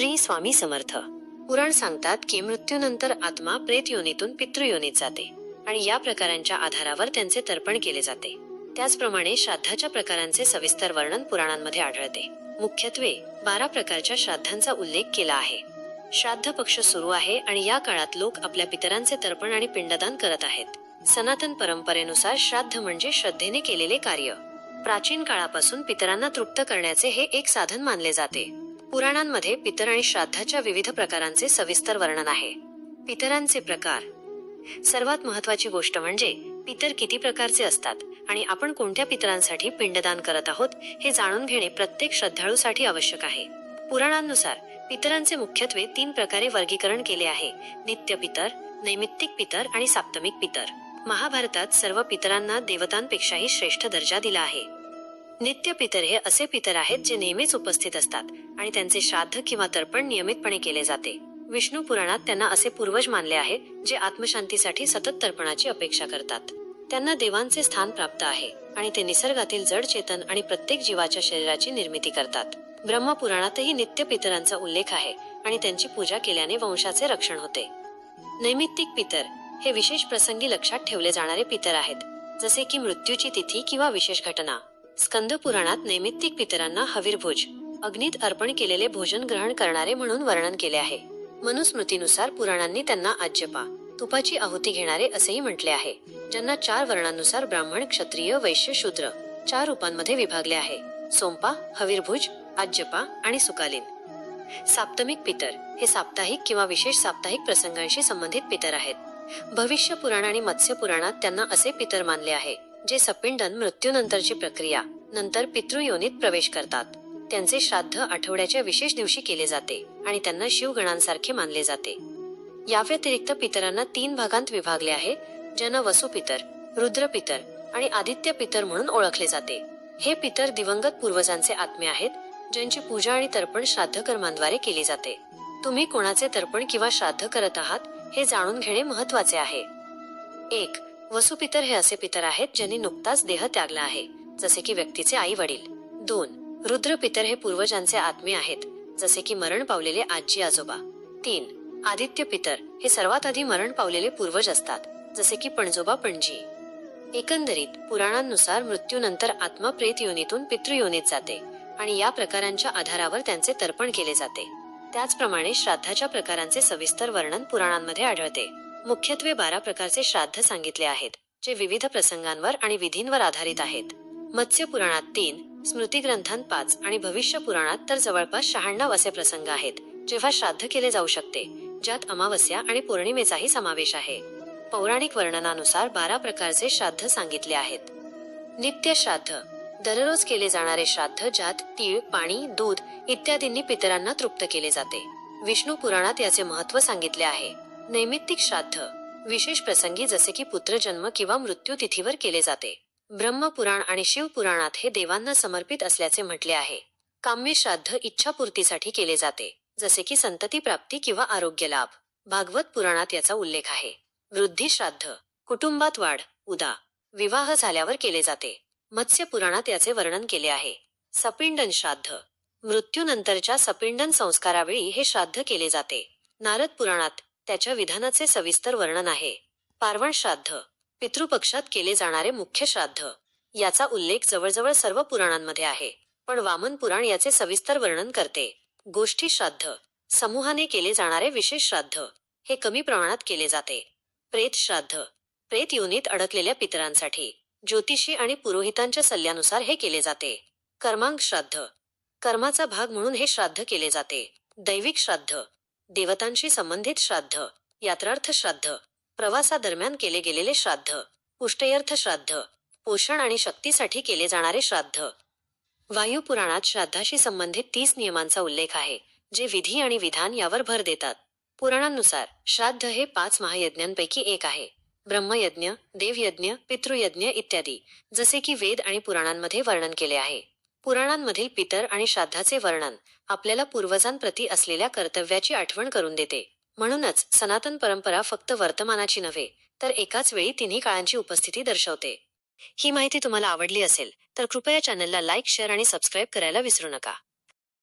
श्री स्वामी समर्थ. पुराण सांगतात की मृत्यूनंतर आत्मा प्रेत योनीतून पितृयोनीत जाते आणि या प्रकारांच्या आधारावर त्यांचे तर्पण केले जाते. त्याचप्रमाणे श्राद्धाच्या प्रकारांचे सविस्तर वर्णन पुराणांमध्ये आढळते. मुख्यत्वे बारा प्रकारच्या श्राद्धांचा उल्लेख केला आहे. श्राद्ध पक्ष सुरू आहे आणि या काळात लोक आपल्या पितरांचे तर्पण आणि पिंडदान करत आहेत. सनातन परंपरेनुसार श्राद्ध म्हणजे श्रद्धेने केलेले कार्य. प्राचीन काळापासून पितरांना तृप्त करण्याचे हे एक साधन मानले जाते. पुराणांमध्ये पितर आणि श्राद्धाच्या विविध प्रकारांचे सविस्तर वर्णन आहे. पितरांचे प्रकार. सर्वात महत्वाची गोष्ट म्हणजे पितर किती प्रकारचे असतात आणि आपण कोणत्या पितरांसाठी पिंडदान करत आहोत हे जाणून घेणे प्रत्येक श्रद्धाळूसाठी आवश्यक आहे. पुराणांनुसार पितरांचे मुख्यत्वे तीन प्रकारे वर्गीकरण केले आहे. नित्य पितर नैमित्तिक पितर आणि साप्तमिक पितर. महाभारतात सर्व पितरांना देवतांपेक्षाही श्रेष्ठ दर्जा दिला आहे. नित्य पितर हे असे पितर आहेत जे नेहमीच उपस्थित असतात आणि त्यांचे श्राद्ध किंवा तर्पण नियमितपणे केले जाते. विष्णू पुराणात त्यांना असे पूर्वज मानले आहे जे आत्मशांतीसाठी सतत तर्पणाची अपेक्षा करतात. त्यांना देवांचे स्थान प्राप्त आहे आणि ते निसर्गातील जड चेतन आणि प्रत्येक जीवाच्या शरीराची निर्मिती करतात. ब्रह्मपुराणातही नित्य पितरांचा उल्लेख आहे आणि त्यांची पूजा केल्याने वंशाचे रक्षण होते. नैमित्तिक पितर हे विशेष प्रसंगी लक्षात ठेवले जाणारे पितर आहेत जसे की मृत्यूची तिथी किंवा विशेष घटना. स्कंद पुराणात नैमित्तिक पितरांना हवीरभोज अग्नीत अर्पण केलेले भोजन ग्रहण करणारे म्हणून वर्णन केले आहे. मनुस्मृतीनुसार पुराणांनी त्यांना आज्यपा तुपाची आहुती घेणारे असेही म्हटले आहे. ज्यांना चार वर्णांनुसार ब्राह्मण क्षत्रिय वैश्य शूद्र चार रूपांमध्ये विभागले आहे. सोमपा हवीरभुज आज्यपा आणि सुकालीन. साप्तमिक पितर हे साप्ताहिक किंवा विशेष साप्ताहिक प्रसंगांशी संबंधित पितर आहेत. भविष्य पुराण आणि मत्स्य पुराणात त्यांना असे पितर मानले आहे. जे सपिंडन मृत्यूनंतरची प्रक्रिया नंतर पितृयोनीत प्रवेश करतात. त्यांचे श्राद्ध आठवड्याच्या विशेष दिवशी केले जाते आणि त्यांना शिवगणांसारखे मानले जाते. या व्यतिरिक्त पितरांना तीन भागांत विभागले आहे ज्यांना वसुपितर रुद्रपितर आणि आदित्य पितर म्हणून ओळखले जाते. हे पितर दिवंगत पूर्वजांचे आत्मे आहेत ज्यांची पूजा आणि तर्पण श्राद्ध कर्मांद्वारे केली जाते. तुम्ही कोणाचे तर्पण किंवा श्राद्ध करत आहात हे जाणून घेणे महत्त्वाचे आहे. एक वसुपितर हे असे पितर आहेत ज्यांनी नुकताच देह त्यागला आहे जसे की व्यक्तीचे आई वडील दोन रुद्र पितर हे पूर्वजांचे आत्मे आहेत जसे की मरण पावलेले आजी आजोबा. तीन आदित्य पितर हे सर्वात आधी मरण पावलेले पूर्वज असतात जसे की पणजोबा पणजी. एकंदरीत पुराणांनुसार मृत्यूनंतर आत्मा प्रेत योनीतून पितृयोनीत जाते आणि या प्रकारांच्या आधारावर त्यांचे तर्पण केले जाते. त्याचप्रमाणे श्राद्धाच्या प्रकारांचे सविस्तर वर्णन पुराणांमध्ये आढळते. मुख्यत्वे बारा प्रकारचे श्राद्ध सांगितले आहेत जे विविध प्रसंगांवर आणि विधींवर आधारित आहेत. मत्स्य पुराणात तीन स्मृती ग्रंथांत पाच आणि भविष्य पुराणात तर जवळपास शहाण्णव असे प्रसंग आहेत जेव्हा श्राद्ध केले जाऊ शकते ज्यात अमावस्या आणि पौर्णिमेचाही समावेश आहे. पौराणिक वर्णनानुसार बारा प्रकारचे श्राद्ध सांगितले आहेत. नित्य श्राद्ध दररोज केले जाणारे श्राद्ध ज्यात तीळ पाणी दूध इत्यादींनी पितरांना तृप्त केले जाते. विष्णू पुराणात याचे महत्त्व सांगितले आहे. नैमित्तिक श्राद्ध. विशेष प्रसंगी जसे की पुत्रजन्म किंवा मृत्यू तिथीवर केले जाते. ब्रह्मपुराण आणि शिवपुराणात हे देवांना समर्पित असल्याचे म्हटले आहे. काम्य श्राद्ध इच्छापूर्तीसाठी केले जाते जसे की संतती प्राप्ती किंवा आरोग्य लाभ. भागवत पुराणात याचा उल्लेख आहे. वृद्धी श्राद्ध. कुटुंबात वाढ उदा. विवाह झाल्यावर केले जाते. मत्स्य पुराणात याचे वर्णन केले आहे. सपिंडन श्राद्ध. मृत्यूनंतरच्या सपिंडन संस्कारावेळी हे श्राद्ध केले जाते. नारद पुराणात त्याच्या विधानाचे सविस्तर वर्णन आहे. पार्वण श्राद्ध पितृपक्षात केले जाणारे मुख्य श्राद्ध याचा उल्लेख जवळजवळ सर्व पुराणांमध्ये आहे. पण वामन पुराण याचे सविस्तर वर्णन करते. गोष्टी श्राद्ध समूहाने केले जाणारे विशेष श्राद्ध हे कमी प्रमाणात केले जाते. प्रेत श्राद्ध प्रेत योनीत अडकलेल्या पितरांसाठी ज्योतिषी आणि पुरोहितांच्या सल्ल्यानुसार हे केले जाते. कर्मांक श्राद्ध कर्माचा भाग म्हणून हे श्राद्ध केले जाते. दैविक श्राद्ध देवतांशी संबंधित श्राद्ध यात्रार्थ श्राद्ध प्रवासादरम्यान केले गेलेले श्राद्ध पुष्टयर्थ श्राद्ध पोषण आणि शक्तीसाठी केले जाणारे श्राद्ध. वायुपुराणात श्राद्धाशी संबंधित तीस नियमांचा उल्लेख आहे जे विधी आणि विधान यावर भर देतात. पुराणांनुसार श्राद्ध हे पाच महायज्ञांपैकी एक आहे. ब्रह्मयज्ञ देवयज्ञ पितृयज्ञ इत्यादी जसे की वेद आणि पुराणांमध्ये वर्णन केले आहे. पुराणांमधील पितर आणि श्राद्धाचे वर्णन आपल्याला पूर्वजांप्रती असलेल्या कर्तव्याची आठवण करून देते. म्हणूनच सनातन परंपरा फक्त वर्तमानाची नव्हे तर एकाच वेळी तिन्ही काळांची उपस्थिती दर्शवते. ही माहिती तुम्हाला आवडली असेल तर कृपया चॅनलला लाईक शेअर आणि सबस्क्राईब करायला विसरू नका.